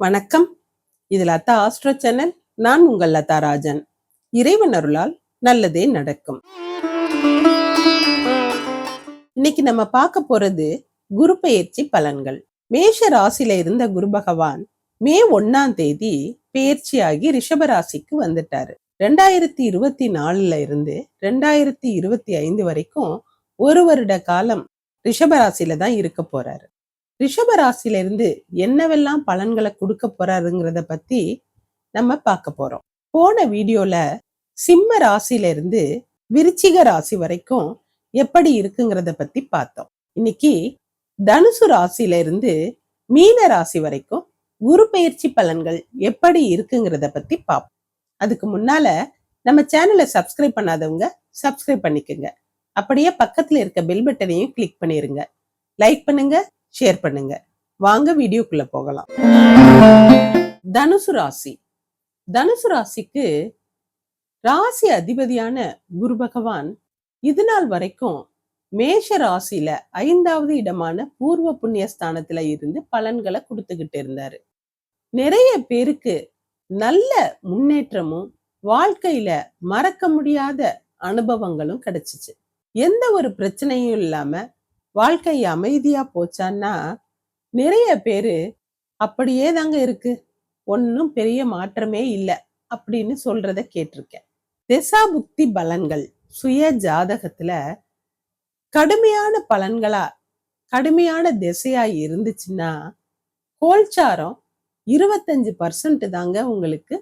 வணக்கம். இது Latha astro channel. நான் உங்கள் லதா ராஜன். இறைவன் அருளால் நல்லதே நடக்கும். இன்னைக்கு நம்ம பார்க்க போறது குரு பெயர்ச்சி பலன்கள். மேஷ ராசியில இருந்த குரு பகவான் மே ஒன்னாம் தேதி பெயர்ச்சியாகி ரிஷப ராசிக்கு வந்துட்டாரு. ரெண்டாயிரத்தி இருபத்தி நாலுல இருந்து ரெண்டாயிரத்தி இருபத்தி ஐந்து வரைக்கும் ஒரு வருட காலம் ரிஷபராசியில தான் இருக்க போறாரு. ரிஷபராசிலிருந்து இருந்து என்னவெல்லாம் பலன்களை கொடுக்க போறாருங்கிறத பத்தி நம்ம பார்க்க போறோம். போன வீடியோல சிம்ம ராசியிலிருந்து விருச்சிக ராசி வரைக்கும் எப்படி இருக்குங்கிறத பத்தி பார்த்தோம். இன்னைக்கு தனுசு ராசியில இருந்து மீன ராசி வரைக்கும் குரு பயிற்சி பலன்கள் எப்படி இருக்குங்கிறத பத்தி பார்ப்போம். அதுக்கு முன்னால நம்ம சேனலை சப்ஸ்கிரைப் பண்ணாதவங்க சப்ஸ்கிரைப் பண்ணிக்கோங்க. அப்படியே பக்கத்துல இருக்க பெல் பட்டனையும் கிளிக் பண்ணிருங்க. லைக் பண்ணுங்க ஷேர் பண்ணுங்க. வாங்க வீடியோக்குள்ள போகலாம். தனுசு ராசி. தனுசு ராசிக்கு ராசி அதிபதியான குரு பகவான் இது நாள் வரைக்கும் மேஷ ராசியில ஐந்தாவது இடமான பூர்வ புண்ணிய ஸ்தானத்துல இருந்து பலன்களை கொடுத்துக்கிட்டு இருந்தாரு. நிறைய பேருக்கு நல்ல முன்னேற்றமும் வாழ்க்கையில மறக்க முடியாத அனுபவங்களும் கிடைச்சிச்சு. எந்த ஒரு பிரச்சனையும் இல்லாம வாழ்க்கை அமைதியா போச்சான்னா நிறைய பேரு அப்படியே தாங்க இருக்கு. ஒன்னும் பெரிய மாற்றமே இல்லை அப்படின்னு சொல்றத கேட்டிருக்கேன். திசா புக்தி பலன்கள் சுய ஜாதகத்துல கடுமையான பலன்களா கடுமையான திசையா இருந்துச்சுன்னா கோல்சாரம் இருபத்தஞ்சு பர்சன்ட் தாங்க உங்களுக்கு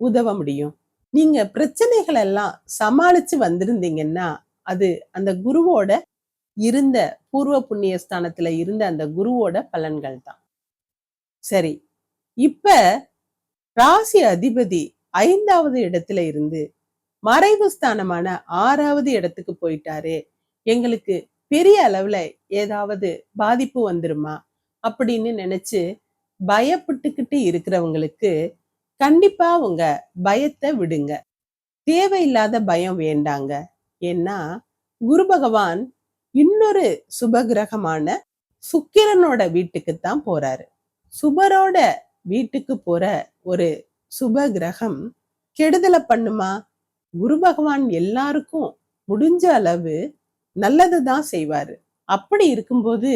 உதவ முடியும். நீங்க பிரச்சனைகள் எல்லாம் சமாளிச்சு வந்திருந்தீங்கன்னா அது அந்த குருவோட இருந்த பூர்வ புண்ணிய ஸ்தானத்துல இருந்த அந்த குருவோட பலன்கள் தான் சரி இப்ப ராசி அதிபதி ஐந்தாவது இடத்துல இருந்து மறைவு ஸ்தானமான ஆறாவது இடத்துக்கு போயிட்டாரு. எங்களுக்கு பெரிய அளவுல ஏதாவது பாதிப்பு வந்துருமா? அப்படின்னு நினைச்சு பயப்பட்டுக்கிட்டு இருக்கிறவங்களுக்கு கண்டிப்பா உங்க பயத்தை விடுங்க. தேவையில்லாத பயம் வேண்டாங்க. ஏன்னா குரு பகவான் இன்னொரு சுபகிரகமான சுக்கிரனோட வீட்டுக்கு தான் போறாரு. சுபரோட வீட்டுக்கு போற ஒரு சுப கிரகம் கெடுதலை பண்ணுமா? குரு பகவான் எல்லாருக்கும் முடிஞ்ச அளவு நல்லது தான் செய்வாரு. அப்படி இருக்கும்போது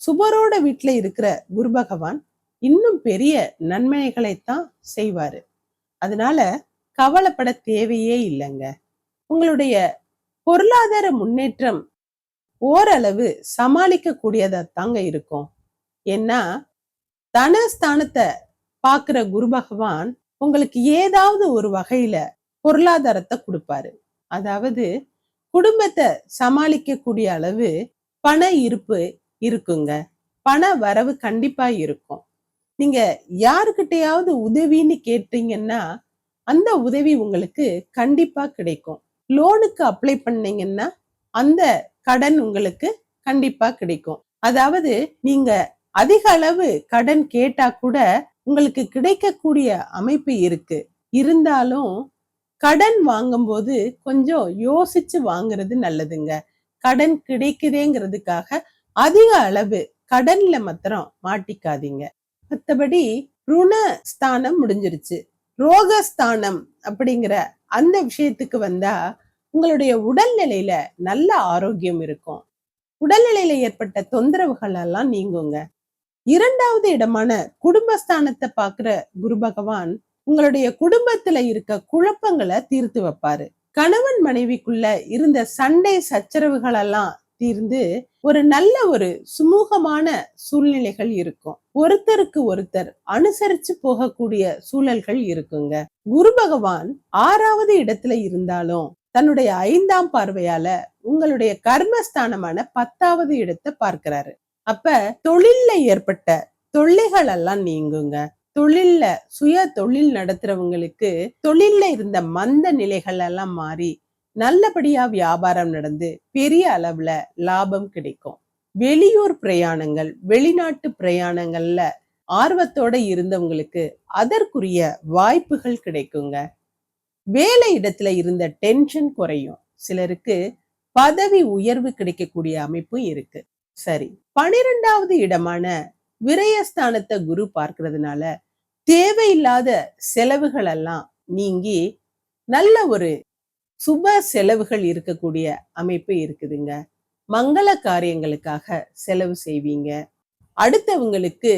சுபரோட வீட்டுல இருக்கிற குரு பகவான் இன்னும் பெரிய நன்மைகளைத்தான் செய்வாரு. அதனால கவலைப்பட தேவையே இல்லைங்க. உங்களுடைய பொருளாதார முன்னேற்றம் ஓரளவு சமாளிக்க கூடியதா தாங்க இருக்கும். ஏன்னா தனஸ்தானத்தை பாக்குற குரு பகவான் உங்களுக்கு ஏதாவது ஒரு வகையில பொருளாதாரத்தை கொடுப்பாரு. அதாவது குடும்பத்தை சமாளிக்க கூடிய அளவு பண இருப்பு இருக்குங்க. பண வரவு கண்டிப்பா இருக்கும். நீங்க யாருக்கிட்டையாவது உதவின்னு கேட்டீங்கன்னா அந்த உதவி உங்களுக்கு கண்டிப்பா கிடைக்கும். லோனுக்கு அப்ளை பண்ணீங்கன்னா அந்த கடன் உங்களுக்கு கண்டிப்பா கிடைக்கும். அதாவது நீங்க அதிக அளவு கடன் கேட்டா கூட உங்களுக்கு கிடைக்கக்கூடிய அமைப்பு இருக்கு. இருந்தாலும் கடன் வாங்கும்போது கொஞ்சம் யோசிச்சு வாங்குறது நல்லதுங்க. கடன் கிடைக்குதேங்கிறதுக்காக அதிக அளவு கடன்ல மாத்திரம் மாட்டிக்காதீங்க. மற்றபடி ருண ஸ்தானம் முடிஞ்சிருச்சு. ரோகஸ்தானம் அப்படிங்கிற அந்த விஷயத்துக்கு வந்தா உங்களுடைய உடல்நிலையில நல்ல ஆரோக்கியம் இருக்கும். உடல்நிலையில ஏற்பட்ட தொந்தரவுகள் எல்லாம் நீங்குங்க. இரண்டாவது இடமான குடும்பஸ்தானத்தை பாக்குற குரு பகவான் உங்களுடைய குடும்பத்துல இருக்க குழப்பங்களை தீர்த்து வைப்பாரு. கணவன் மனைவிக்குள்ள இருந்த சண்டை சச்சரவுகள் எல்லாம் தீர்ந்து ஒரு நல்ல ஒரு சுமூகமான சூழ்நிலைகள் இருக்கும். ஒருத்தருக்கு ஒருத்தர் அனுசரிச்சு போகக்கூடிய சூழல்கள் இருக்குங்க. குரு பகவான் ஆறாவது இடத்துல இருந்தாலும் தன்னுடைய ஐந்தாம் பார்வையால உங்களுடைய கர்மஸ்தானமான பத்தாவது இடத்தை பார்க்கிறாரு. அப்ப தொழில்ல ஏற்பட்ட தொல்லைகள் எல்லாம் நீங்குங்க. தொழில்ல சுய தொழில் நடத்துறவங்களுக்கு தொழில்ல இருந்த மந்த நிலைகள் எல்லாம் மாறி நல்லபடியா வியாபாரம் நடந்து பெரிய அளவுல லாபம் கிடைக்கும். வெளியூர் பிரயாணங்கள் வெளிநாட்டு பிரயாணங்கள்ல ஆர்வத்தோட இருந்தவங்களுக்கு அதற்குரிய வாய்ப்புகள் கிடைக்குங்க. வேலை இடத்துல இருந்த டென்ஷன் குறையும். சிலருக்கு பதவி உயர்வு கிடைக்கக்கூடிய அமைப்பும் இருக்கு. சரி பனிரெண்டாவது இடமான விரயஸ்தானத்தை குரு பார்க்கறதுனால தேவையில்லாத செலவுகள் எல்லாம் நீங்கி நல்ல ஒரு சுப செலவுகள் இருக்கக்கூடிய அமைப்பு இருக்குதுங்க. மங்கள காரியங்களுக்காக செலவு செய்வீங்க. அடுத்தவங்களுக்கு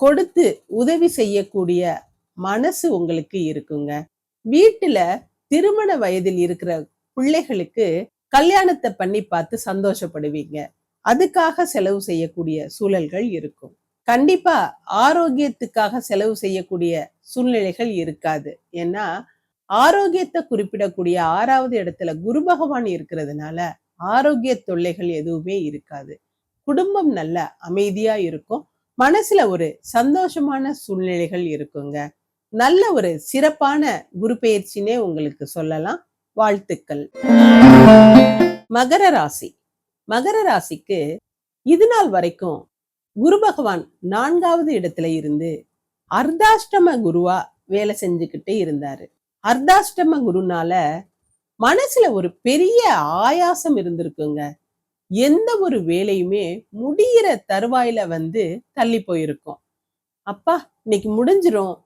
கொடுத்து உதவி செய்யக்கூடிய மனசு உங்களுக்கு இருக்குங்க. வீட்டுல திருமண வயதில் இருக்கிற பிள்ளைகளுக்கு கல்யாணத்தை பண்ணி பார்த்து சந்தோஷப்படுவீங்க. அதுக்காக செலவு செய்யக்கூடிய சூழல்கள் இருக்கும். கண்டிப்பா ஆரோக்கியத்துக்காக செலவு செய்யக்கூடிய சூழ்நிலைகள் இருக்காது. ஏன்னா ஆரோக்கியத்தை குறிப்பிடக்கூடிய ஆறாவது இடத்துல குரு பகவான் இருக்கிறதுனால ஆரோக்கிய தொல்லைகள் எதுவுமே இருக்காது. குடும்பம் நல்ல அமைதியா இருக்கும். மனசுல ஒரு சந்தோஷமான சூழ்நிலைகள் இருக்குங்க. நல்ல ஒரு சிறப்பான குரு பெயர்ச்சினே உங்களுக்கு சொல்லலாம். வாழ்த்துக்கள். மகர ராசி. மகர ராசிக்கு இது நாள் வரைக்கும் குரு பகவான் நான்காவது இடத்துல இருந்து அர்த்தாஷ்டம குருவா வேலை செஞ்சுக்கிட்டே இருந்தாரு. அர்த்தாஷ்டம குருனால மனசுல ஒரு பெரிய ஆயாசம் இருந்திருக்குங்க. எந்த ஒரு வேலையுமே முடியிற தருவாயில வந்து தள்ளி போயிருக்கும். அப்பா இன்னைக்கு முடிஞ்சிரும்.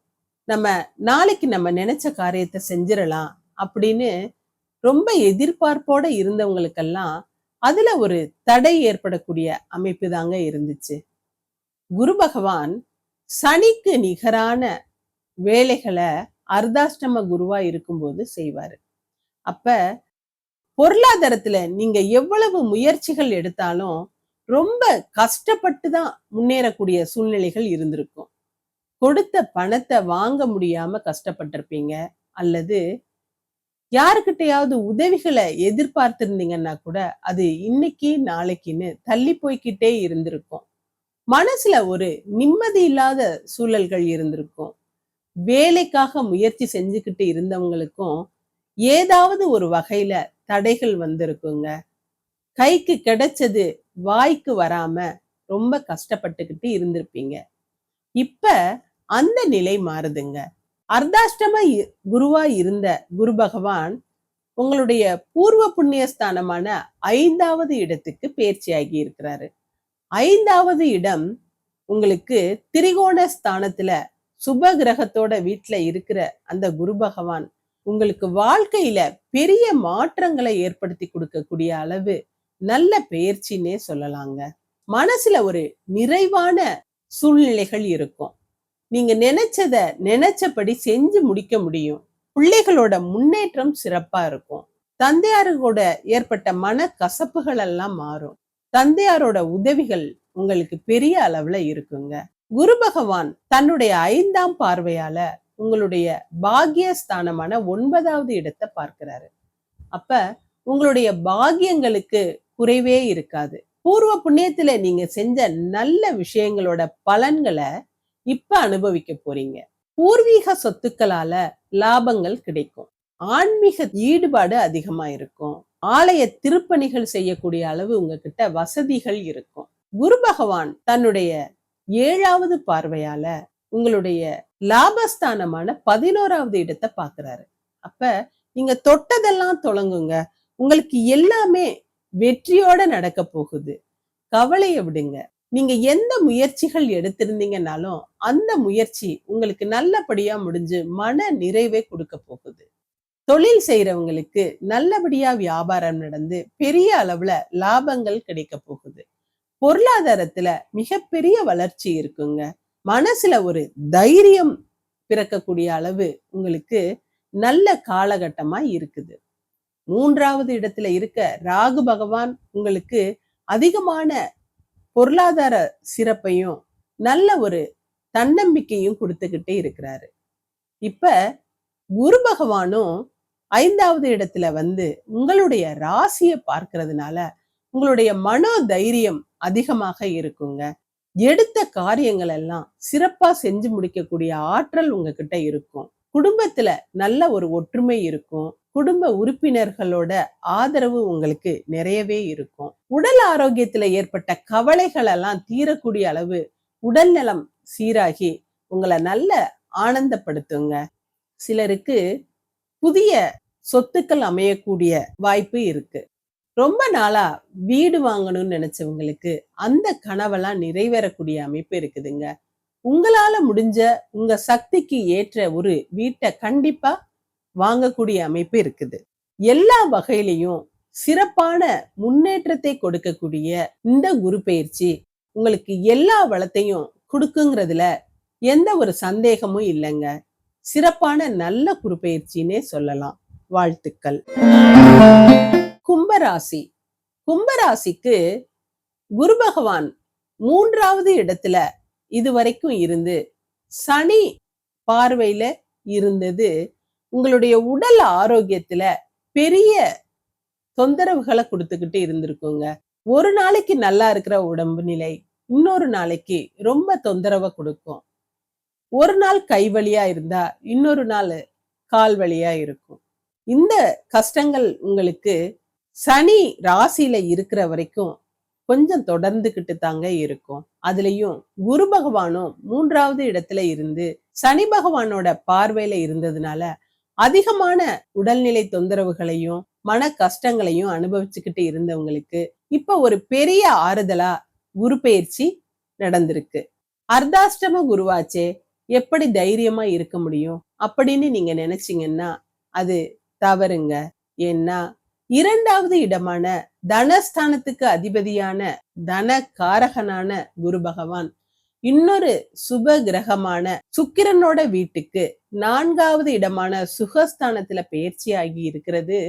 நம்ம நாளைக்கு நம்ம நினைச்ச காரியத்தை செஞ்சிடலாம் அப்படின்னு ரொம்ப எதிர்பார்ப்போட இருந்தவங்களுக்கெல்லாம் அதுல ஒரு தடை ஏற்படக்கூடிய அமைப்பு தாங்க இருந்துச்சு. குரு பகவான் சனிக்கு நிகரான வேலைகளை அர்தாஷ்டம குருவா இருக்கும்போது செய்வாரு. அப்ப பொருளாதாரத்துல நீங்க எவ்வளவு முயற்சிகள் எடுத்தாலும் ரொம்ப கஷ்டப்பட்டு தான் முன்னேறக்கூடிய சூழ்நிலைகள் இருந்திருக்கும். கொடுத்த பணத்தை வாங்க முடியாம கஷ்டப்பட்டிருப்பீங்க. அல்லது யாருக்கிட்டையாவது உதவிகளை எதிர்பார்த்திருந்தீங்கன்னா கூட அது இன்னைக்கு நாளைக்குன்னு தள்ளி போய்கிட்டே இருந்திருக்கும். மனசுல ஒரு நிம்மதி இல்லாத சூழல்கள் இருந்திருக்கும். வேலைக்காக முயற்சி செஞ்சுக்கிட்டு இருந்தவங்களுக்கும் ஏதாவது ஒரு வகையில தடைகள் வந்திருக்குங்க. கைக்கு கிடைச்சது வாய்க்கு வராம ரொம்ப கஷ்டப்பட்டுக்கிட்டு இருந்திருப்பீங்க. இப்ப அந்த நிலை மாறுதுங்க. அர்த்தாஷ்டம குருவா இருந்த குரு பகவான் உங்களுடைய பூர்வ புண்ணியஸ்தானமான ஐந்தாவது இடத்துக்கு பேர்ச்சியாகி இருக்கிறாரு. ஐந்தாவது இடம் உங்களுக்கு திரிகோண ஸ்தானத்துல சுப கிரகத்தோட வீட்டுல இருக்கிற அந்த குரு பகவான் உங்களுக்கு வாழ்க்கையில பெரிய மாற்றங்களை ஏற்படுத்தி கொடுக்கக்கூடிய அளவு நல்ல பெயர்ச்சின்னே சொல்லலாங்க. மனசுல ஒரு நிறைவான சூழ்நிலைகள் இருக்கும். நீங்க நினைச்சத நினைச்சபடி செஞ்சு முடிக்க முடியும். பிள்ளைகளோட முன்னேற்றம் சிறப்பா இருக்கும். தந்தையாரோட ஏற்பட்ட மன கசப்புகள் எல்லாம் மாறும். தந்தையாரோட உதவிகள் உங்களுக்கு பெரிய அளவுல இருக்குங்க. குரு பகவான் தன்னுடைய ஐந்தாம் பார்வையால உங்களுடைய பாக்கியஸ்தானமான ஒன்பதாவது இடத்தை பார்க்கிறாரு. அப்ப உங்களுடைய பாக்கியங்களுக்கு குறைவே இருக்காது. பூர்வ புண்ணியத்துல நீங்க செஞ்ச நல்ல விஷயங்களோட பலன்களை இப்ப அனுபவிக்க போறீங்க. பூர்வீக சொத்துக்களால லாபங்கள் கிடைக்கும். ஆன்மீக ஈடுபாடு அதிகமா இருக்கும். ஆலய திருப்பணிகள் செய்யக்கூடிய அளவு உங்ககிட்ட வசதிகள் இருக்கும். குரு பகவான் தன்னுடைய ஏழாவது பார்வையால உங்களுடைய லாபஸ்தானமான பதினோராவது இடத்தை பாக்குறாரு அப்ப நீங்க தொட்டதெல்லாம் தொடங்குங்க உங்களுக்கு எல்லாமே வெற்றியோட நடக்க போகுது. கவலையை விடுங்க. நீங்க எந்த முயற்சிகள் எடுத்திருந்தீங்கன்னாலும் அந்த முயற்சி உங்களுக்கு நல்லபடியா முடிஞ்சு மன நிறைவை கொடுக்க போகுது. தொழில் செய்யறவங்களுக்கு நல்லபடியா வியாபாரம் நடந்து பெரிய அளவுல லாபங்கள் கிடைக்க போகுது. பொருளாதாரத்துல மிகப்பெரிய வளர்ச்சி இருக்குங்க. மனசுல ஒரு தைரியம் பிறக்கக்கூடிய அளவு உங்களுக்கு நல்ல காலகட்டமா இருக்குது. மூன்றாவது இடத்துல இருக்க ராகு பகவான் உங்களுக்கு அதிகமான பொருளாதார சிறப்பையும் நல்ல ஒரு தன்னம்பிக்கையும் கொடுத்துக்கிட்டே இருக்கிறாரு. இப்ப குரு பகவானும் ஐந்தாவது இடத்துல வந்து உங்களுடைய ராசியை பார்க்கறதுனால உங்களுடைய மனோ தைரியம் அதிகமாக இருக்குங்க. எடுத்த காரியங்கள் எல்லாம் சிறப்பா செஞ்சு முடிக்கக்கூடிய ஆற்றல் உங்ககிட்ட இருக்கும். குடும்பத்துல நல்ல ஒரு ஒற்றுமை இருக்கும். குடும்ப உறுப்பினர்களோட ஆதரவு உங்களுக்கு நிறையவே இருக்கும். உடல் ஆரோக்கியத்துல ஏற்பட்ட கவலைகள் எல்லாம் தீரக்கூடிய அளவு உடல் நலம் சீராகி உங்களை நல்ல ஆனந்தப்படுத்துங்க. சிலருக்கு புதிய சொத்துக்கள் அமையக்கூடிய வாய்ப்பு இருக்கு. ரொம்ப நாளா வீடு வாங்கணும்னு நினைச்சவங்களுக்கு அந்த கனவெல்லாம் நிறைவேறக்கூடிய அமைப்பு இருக்குதுங்க. உங்களால முடிஞ்ச உங்க சக்திக்கு ஏற்ற ஒரு வீட்டை கண்டிப்பா வாங்கக்கூடிய அமைப்பு இருக்குது. எல்லா வகையிலையும் சிறப்பான முன்னேற்றத்தை கொடுக்கக்கூடிய இந்த குரு பயிற்சி உங்களுக்கு எல்லா வளத்தையும் கொடுக்குங்கிறதுல எந்த ஒரு சந்தேகமும் இல்லைங்க. சிறப்பான நல்ல குரு பயிற்சின்னே சொல்லலாம். வாழ்த்துக்கள். கும்பராசி. கும்பராசிக்கு குரு பகவான் மூன்றாவது இடத்துல இதுவரைக்கும் இருந்து சனி பார்வையில இருந்தது. உங்களுடைய உடல் ஆரோக்கியத்துல பெரிய தொந்தரவுகளை கொடுத்துக்கிட்டு இருந்திருக்குங்க. ஒரு நாளைக்கு நல்லா இருக்கிற உடம்பு நிலை இன்னொரு நாளைக்கு ரொம்ப தொந்தரவை கொடுக்கும். ஒரு நாள் கை வழியா இருந்தா இன்னொரு நாள் கால் வலியா இருக்கும். இந்த கஷ்டங்கள் உங்களுக்கு சனி ராசியில இருக்கிற வரைக்கும் கொஞ்சம் தொடர்ந்துகிட்டு தாங்க இருக்கும். அதுலயும் குரு பகவானும் மூன்றாவது இடத்துல இருந்து சனி பகவானோட பார்வையில இருந்ததுனால அதிகமான உடல்நிலை தொந்தரவுகளையும் மன கஷ்டங்களையும் அனுபவிச்சுக்கிட்டு இருந்தவங்களுக்கு இப்ப ஒரு பெரிய ஆறுதலா குரு பயிற்சி நடந்திருக்கு. அர்த்தாஷ்டம குருவாச்சே எப்படி தைரியமா இருக்க முடியும்? அப்படின்னு நீங்க நினைச்சீங்கன்னா அது தவறுங்க. ஏன்னா இரண்டாவது இடமான தனஸ்தானத்துக்கு அதிபதியான தன காரகனான குரு பகவான் இன்னொரு சுப கிரகமான சுக்கிரனோட வீட்டுக்கு நான்காவது இடமான சுகஸ்தானத்துல பயிற்சி ஆகி இருக்கிறது.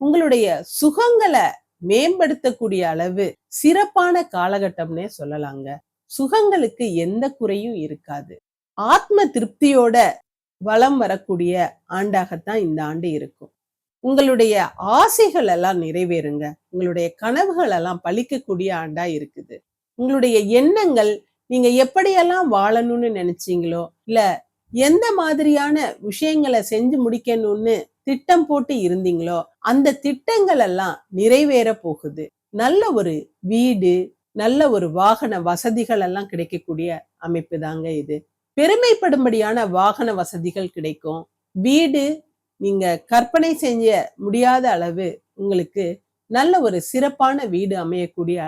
உங்களுடைய சுகங்களை மேம்படுத்தக்கூடிய அளவு சிறப்பான காலகட்டம்னே சொல்லலாங்க. சுகங்களுக்கு எந்த குறையும் இருக்காது. ஆத்ம திருப்தியோட வளம் வரக்கூடிய ஆண்டாகத்தான் இந்த ஆண்டு இருக்கும். உங்களுடைய ஆசைகள் எல்லாம் நிறைவேறுங்க. உங்களுடைய கனவுகள் எல்லாம் பழிக்கக்கூடிய ஆண்டா இருக்குது. உங்களுடைய எண்ணங்கள் நீங்க எப்படியெல்லாம் வாழணும்னு நினைச்சீங்களோ இல்ல எந்த மாதிரியான விஷயங்களை செஞ்சு முடிக்கணும்னு திட்டம் போட்டு இருந்தீங்களோ அந்த திட்டங்கள் எல்லாம் நிறைவேற போகுது. நல்ல ஒரு வீடு நல்ல ஒரு வாகன வசதிகள் எல்லாம் கிடைக்கக்கூடிய அமைப்பு தாங்க இது. பெருமைப்படும்படியான வாகன வசதிகள் கிடைக்கும். வீடு நீங்க கற்பனை செய்ய முடியாத அளவு உங்களுக்கு நல்ல ஒரு சிறப்பான வீடு அமையக்கூடிய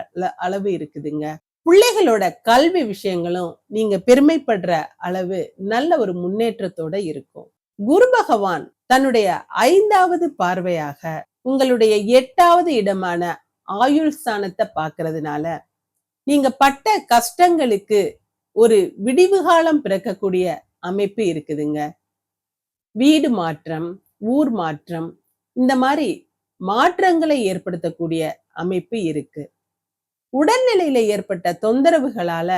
அளவு இருக்குதுங்க. பிள்ளைகளோட கல்வி விஷயங்களும் நீங்க பெருமைப்படுற அளவு நல்ல ஒரு முன்னேற்றத்தோட இருக்கும். குரு பகவான் தன்னுடைய ஐந்தாவது பார்வையாக உங்களுடைய எட்டாவது இடமான ஆயுள் ஸ்தானத்தை பார்க்கறதுனால நீங்க பட்ட கஷ்டங்களுக்கு ஒரு விடிவு காலம் பிறக்கக்கூடிய அமைப்பு இருக்குதுங்க. வீடு மாற்றம் ஊர் மாற்றம் இந்த மாதிரி மாற்றங்களை ஏற்படுத்தக்கூடிய அமைப்பு இருக்கு. உடல்நிலையில ஏற்பட்ட தொந்தரவுகளால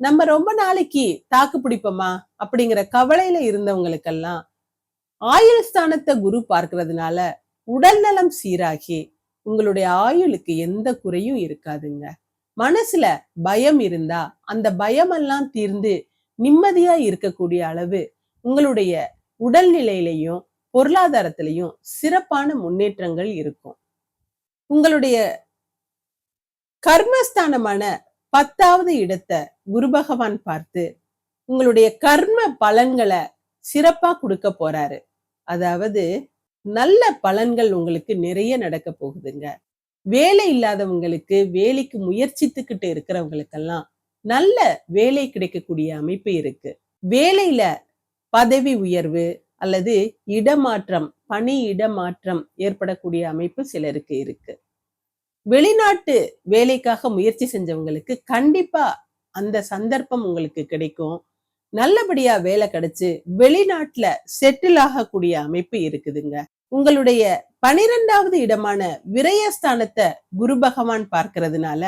நம்ம ரொம்ப நாளைக்கு தாக்கு பிடிப்போமா? அப்படிங்கிற கவலையில இருந்தவங்களுக்கெல்லாம் ஆயுள் ஸ்தானத்தை குரு பார்க்கறதுனால உடல் நலம் சீராகி உங்களுடைய ஆயுளுக்கு எந்த குறையும் இருக்காதுங்க. மனசுல பயம் இருந்தா அந்த பயமெல்லாம் தீர்ந்து நிம்மதியா இருக்கக்கூடிய அளவு உங்களுடைய உடல்நிலையிலையும் பொருளாதாரத்திலையும் சிறப்பான முன்னேற்றங்கள் இருக்கும். உங்களுடைய கர்மஸ்தானமான பத்தாவது இடத்தை குரு பகவான் பார்த்து உங்களுடைய கர்ம பலன்களை சிறப்பா கொடுக்க போறாரு. அதாவது நல்ல பலன்கள் உங்களுக்கு நிறைய நடக்க போகுதுங்க. வேலை இல்லாதவங்களுக்கு வேலைக்கு முயற்சித்துக்கிட்டு இருக்கிறவங்களுக்கெல்லாம் நல்ல வேலை கிடைக்கக்கூடிய அமைப்பு இருக்கு. வேலையில பதவி உயர்வு அல்லது இடமாற்றம் பணி இடமாற்றம் ஏற்படக்கூடிய அமைப்பு சிலருக்கு இருக்கு. வெளிநாட்டு வேலைக்காக முயற்சி செஞ்சவங்களுக்கு கண்டிப்பா அந்த சந்தர்ப்பம் உங்களுக்கு கிடைக்கும். நல்லபடியா வேலை கிடைச்சு வெளிநாட்டுல செட்டில் ஆகக்கூடிய அமைப்பு இருக்குதுங்க. உங்களுடைய பனிரெண்டாவது இடமான விரயஸ்தானத்தை குரு பகவான் பார்க்கறதுனால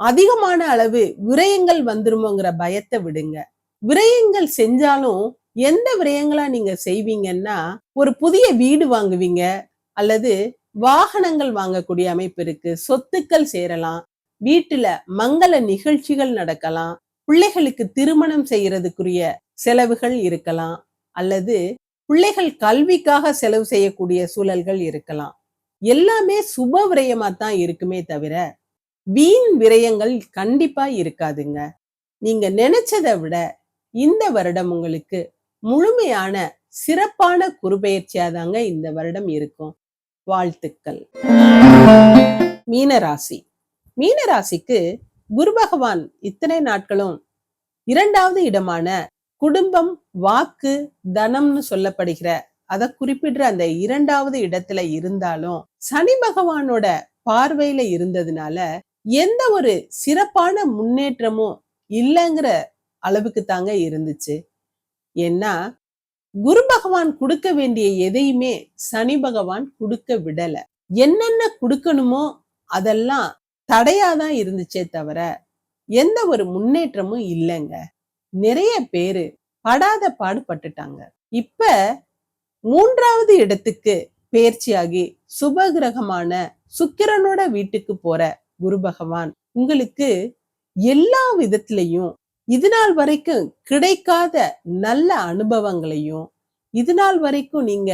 அதிகமான அளவு விரயங்கள் வந்துருமோங்கிற பயத்தை விடுங்க. விரயங்கள் செஞ்சாலும் எந்த விரயங்களா நீங்க செய்வீங்கன்னா ஒரு புதிய வீடு வாங்குவீங்க அல்லது வாகனங்கள் வாங்கக்கூடிய அமைப்பு இருக்கு. சொத்துக்கள் சேரலாம். வீட்டுல மங்கள நிகழ்ச்சிகள் நடக்கலாம். பிள்ளைகளுக்கு திருமணம் செய்யறதுக்குரிய செலவுகள் இருக்கலாம். அல்லது பிள்ளைகள் கல்விக்காக செலவு செய்யக்கூடிய சூழல்கள் இருக்கலாம். எல்லாமே சுப விரயமா தான் இருக்குமே தவிர வீண் விரயங்கள் கண்டிப்பா இருக்காதுங்க. நீங்க நினைச்சதை விட இந்த வருடம் உங்களுக்கு முழுமையான சிறப்பான குறுபெயர்ச்சியா தாங்க இந்த வருடம் இருக்கும். வாழ்த்துக்கள். மீனராசி. மீனராசிக்கு குரு பகவான் இத்தனை நாட்களும் இரண்டாவது இடமான குடும்பம் வாக்கு தனம்னு சொல்லப்படுகிற அதை குறிப்பிடுற அந்த இரண்டாவது இடத்துல இருந்தாலும் சனி பகவானோட பார்வையில இருந்ததுனால எந்த ஒரு சிறப்பான முன்னேற்றமும் இல்லைங்கிற அளவுக்கு தாங்க இருந்துச்சு. ஏன்னா குரு பகவான் கொடுக்க வேண்டிய எதையுமே சனி பகவான் கொடுக்க விடல. என்னென்ன கொடுக்கணுமோ அதெல்லாம் தடையாதான் இருந்துச்சே தவிர எந்த ஒரு முன்னேற்றமும் இல்லைங்க. நிறைய பேரு படாத பாடுபட்டுட்டாங்க. இப்ப மூன்றாவது இடத்துக்கு பேர்ச்சியாகி சுபகிரகமான சுக்கிரனோட வீட்டுக்கு போற குரு பகவான் உங்களுக்கு எல்லா விதத்திலையும் இது நாள் வரைக்கும் கிடைக்காத நல்ல அனுபவங்களையும் இது நாள் வரைக்கும் நீங்க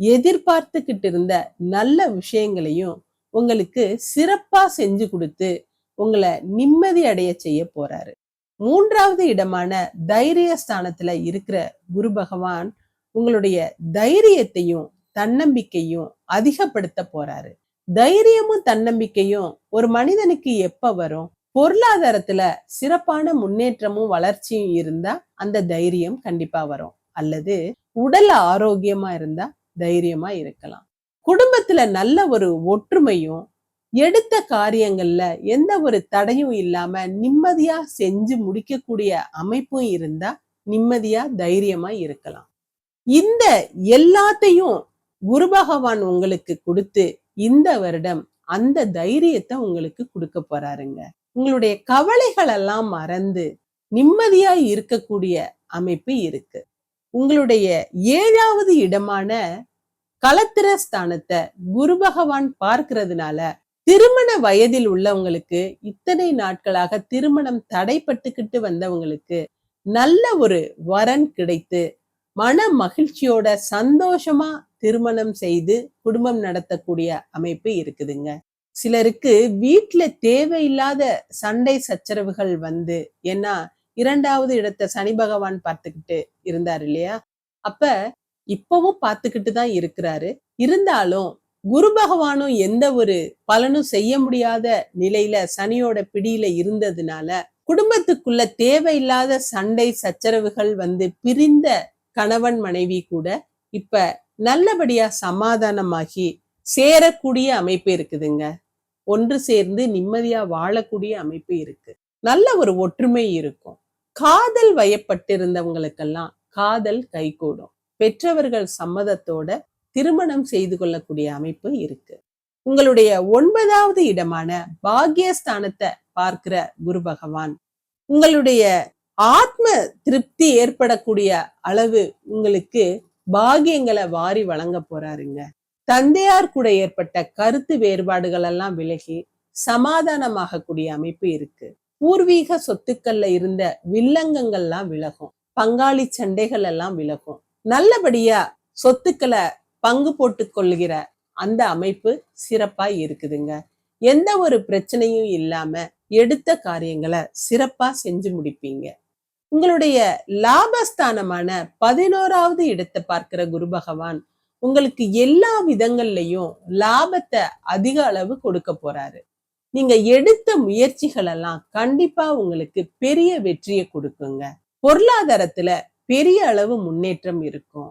எதிர்பார்த்துக்கிட்டு இருந்த நல்ல விஷயங்களையும் உங்களுக்கு சிறப்பா செஞ்சு கொடுத்து உங்களை நிம்மதி அடைய செய்ய போறாரு. மூன்றாவது இடமான தைரிய ஸ்தானத்துல இருக்கிற குரு பகவான் உங்களுடைய தைரியத்தையும் தன்னம்பிக்கையும் அதிகப்படுத்த போறாரு. தைரியமும் தன்னம்பிக்கையும் ஒரு மனிதனுக்கு எப்ப வரும்? பொருளாதாரத்துல சிறப்பான முன்னேற்றமும் வளர்ச்சியும் இருந்தா அந்த தைரியம் கண்டிப்பா வரும். அல்லது உடல் ஆரோக்கியமா இருந்தா தைரியமா இருக்கலாம். குடும்பத்துல நல்ல ஒரு ஒற்றுமையும் எடுத்த காரியங்கள்ல எந்த ஒரு தடையும் இல்லாம நிம்மதியா செஞ்சு முடிக்கக்கூடிய அமைப்பும் இருந்தா நிம்மதியா தைரியமா இருக்கலாம். இந்த எல்லாத்தையும் குரு பகவான் உங்களுக்கு கொடுத்து இந்த வருடம் அந்த தைரியத்தை உங்களுக்கு கொடுக்க போறாருங்க. உங்களுடைய கவலைகள் எல்லாம் மறந்து நிம்மதியா இருக்கக்கூடிய அமைப்பு இருக்கு. உங்களுடைய ஏழாவது இடமான கலத்திர ஸ்தானத்தை குரு பகவான் பார்க்கிறதுனால திருமண வயதில் உள்ளவங்களுக்கு இத்தனை நாட்களாக திருமணம் தடைப்பட்டுக்கிட்டு வந்தவங்களுக்கு நல்ல ஒரு வரன் கிடைத்து மன மகிழ்ச்சியோட சந்தோஷமா திருமணம் செய்து குடும்பம் நடத்தக்கூடிய அமைப்பு இருக்குதுங்க. சிலருக்கு வீட்டுல தேவையில்லாத சண்டை சச்சரவுகள் வந்து ஏன்னா இரண்டாவது இடத்தை சனி பகவான் பார்த்துக்கிட்டு இருந்தார் இல்லையா? அப்ப இப்பவும் பார்த்துக்கிட்டு தான் இருக்கிறாரு. இருந்தாலும் குரு பகவானும் எந்த ஒரு பலனும் செய்ய முடியாத நிலையில சனியோட பிடியில இருந்ததுனால குடும்பத்துக்குள்ள தேவையில்லாத சண்டை சச்சரவுகள் வந்து பிரிந்த கணவன் மனைவி கூட இப்ப நல்லபடியா சமாதானமாகி சேரக்கூடிய அமைப்பு இருக்குதுங்க. ஒன்று சேர்ந்து நிம்மதியா வாழக்கூடிய அமைப்பு இருக்கு. நல்ல ஒரு ஒற்றுமை இருக்கும். காதல் வயப்பட்டிருந்தவங்களுக்கெல்லாம் காதல் கைகூடும். பெற்றவர்கள் சம்மதத்தோட திருமணம் செய்து கொள்ளக்கூடிய அமைப்பு இருக்கு. உங்களுடைய ஒன்பதாவது இடமான பாக்யஸ்தானத்தை பார்க்கிற குரு பகவான் உங்களுடைய ஆத்ம திருப்தி ஏற்படக்கூடிய அளவு உங்களுக்கு பாகியங்களை வாரி வழங்க போறாருங்க. தந்தையார் கூட ஏற்பட்ட கருத்து வேறுபாடுகள் எல்லாம் விலகி சமாதானமாகக்கூடிய அமைப்பு இருக்கு. பூர்வீக சொத்துக்கள்ல இருந்த வில்லங்கங்கள்லாம் விலகும். பங்காளி சண்டைகள் எல்லாம் விலகும். நல்லபடியா சொத்துக்களை பங்கு போட்டு கொள்ளுகிற அந்த அமைப்பு சிறப்பா இருக்குதுங்க. எந்த ஒரு பிரச்சனையும் இல்லாம எடுத்த காரியங்களை சிறப்பா செஞ்சு முடிப்பீங்க. உங்களுடைய லாபஸ்தானமான பதினோராவது இடத்தை பார்க்கிற குரு பகவான் உங்களுக்கு எல்லா விதங்கள்லயும் லாபத்தை அதிக அளவு கொடுக்க போறாரு. நீங்க எடுத்த முயற்சிகள் எல்லாம் கண்டிப்பா உங்களுக்கு பெரிய வெற்றியை கொடுக்குங்க. பொருளாதாரத்துல பெரிய அளவு முன்னேற்றம் இருக்கும்.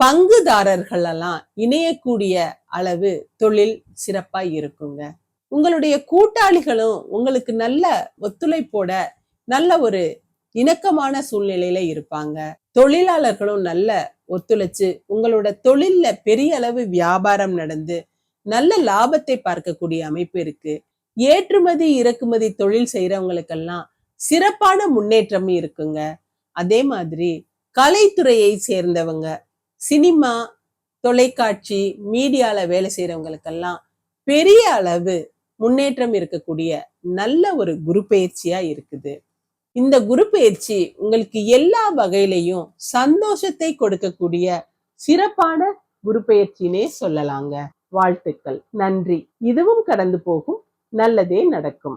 பங்குதாரர்கள் எல்லாம் இணையக்கூடிய அளவு தொழில் சிறப்பா இருக்குங்க. உங்களுடைய கூட்டாளிகளும் உங்களுக்கு நல்ல ஒத்துழைப்போட நல்ல ஒரு இணக்கமான சூழ்நிலையில இருப்பாங்க. தொழிலாளர்களும் நல்ல ஒத்துழைச்சு உங்களோட தொழில்ல பெரிய அளவு வியாபாரம் நடந்து நல்ல லாபத்தை பார்க்கக்கூடிய அமைப்பு இருக்கு. ஏற்றுமதி இறக்குமதி தொழில் செய்யறவங்களுக்கெல்லாம் சிறப்பான முன்னேற்றம் இருக்குங்க. அதே மாதிரி கலைத்துறையை சேர்ந்தவங்க சினிமா தொலைக்காட்சி மீடியால வேலை செய்யறவங்களுக்கெல்லாம் பெரிய அளவு முன்னேற்றம் இருக்கக்கூடிய நல்ல ஒரு குரு பயிற்சியா இருக்குது. இந்த குரு பயிற்சி உங்களுக்கு எல்லா வகையிலையும் சந்தோஷத்தை கொடுக்கக்கூடிய சிறப்பான குரு பயிற்சினே சொல்லலாங்க. வாழ்த்துக்கள். நன்றி. இதுவும் கடந்து போகும். நல்லதே நடக்கும்.